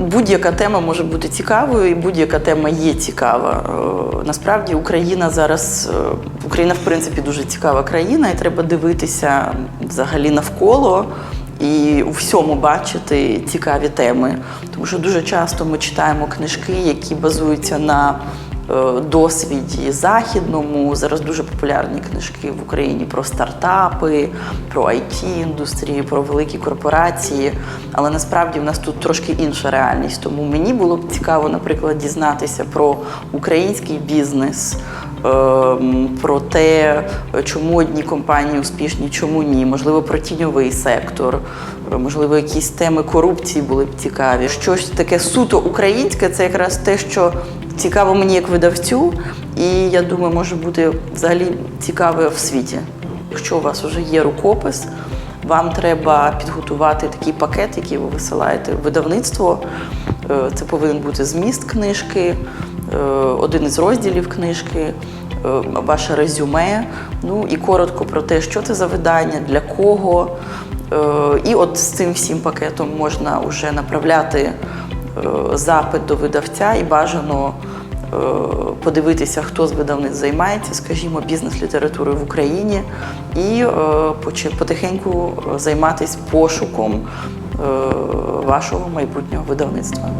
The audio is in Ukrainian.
Будь-яка тема може бути цікавою, і будь-яка тема є цікава. Е, насправді Україна зараз, е, Україна, в принципі, дуже цікава країна, і треба дивитися взагалі навколо і у всьому бачити цікаві теми. Тому що дуже часто ми читаємо книжки, які базуються на досвіді західному. Зараз дуже популярні книжки в Україні про стартапи, про it індустрію, про великі корпорації. Але насправді в нас тут трошки інша реальність. Тому мені було б цікаво, наприклад, дізнатися про український бізнес. ем, Про те, чому одні компанії успішні, чому ні, можливо, про тіньовий сектор, е, можливо, якісь теми корупції були б цікаві. Щось таке суто українське це якраз те, що цікаво мені як видавцю, і я думаю, може бути взагалі цікаве в світі. Якщо у вас вже є рукопис, вам треба підготувати такий пакет, який ви висилаєте в видавництво. Е, Це повинен бути зміст книжки, е, один із розділів книжки, е, ваше резюме. Ну і коротко про те, що це за видання, для кого. І от з цим всім пакетом можна вже направляти запит до видавця і бажано е, подивитися, хто з видавниць займається, скажімо, бізнес-літературою в Україні, і е, потихеньку е, займатися пошуком е, вашого майбутнього видавництва.